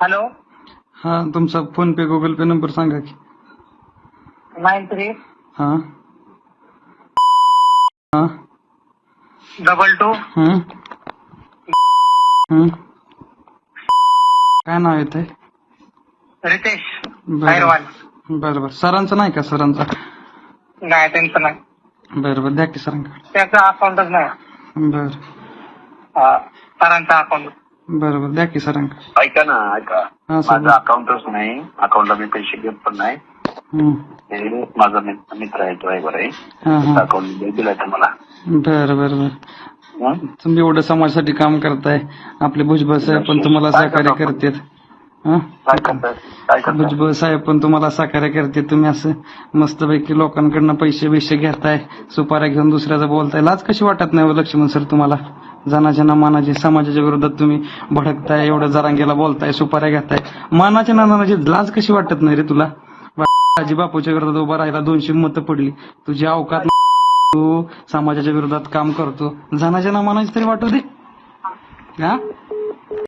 Hello. हा तुमचा PhonePe Google Pay number सांगा की। Nine three. हा। हा। Double two. हम्म हम्म काय नाव येत आहे रितेश हैरवान बरं बरं। सरांचं नाही का सरांचा? नाही त्यांचं नाही. बरं बरं. द्या की सरांकडे त्याचं अकाउंटच नाही. बरं. हा, सरांचं अकाउंट बरं बरं द्या की सरांकडे ऐका ना ऐका. हा सर माझं अकाउंटच नाही अकाउंटला मी पैसे घेत पण नाही. हे माझा मित्र मित्र आहे ड्रायव्हर आहे हा हा. अकाउंट दिलाय तुम्हाला. बरं बरं बरं. हं? तुम्ही एवढं समाजासाठी काम करताय. आपले भुजबळ साहेब पण तुम्हाला सहकार्य करतात. हा? काय काय भुजबळ साहेब पण तुम्हाला सहकार्य करते तुम्ही असं मस्तपैकी लोकांकडनं पैसे बिशे घेताय. सुपाऱ्या घेऊन दुसऱ्याचं बोलताय. लाज कशी वाटत नाही हो लक्ष्मण सर तुम्हाला? जनाच्या ना मानाची समाजाच्या विरोधात तुम्ही भडकताय एवढं जरांगेला बोलताय सुपाऱ्या घेताय. मानाच्या ना मानाची लाज कशी वाटत नाही रे तुला? आजी बापूच्या विरोधात उभा राहिला दोनशे मतं पडली. तुझी अवकात तू समाजाच्या विरोधात काम करतो. जनाच्या ना मानाची तरी वाटू दे. हा?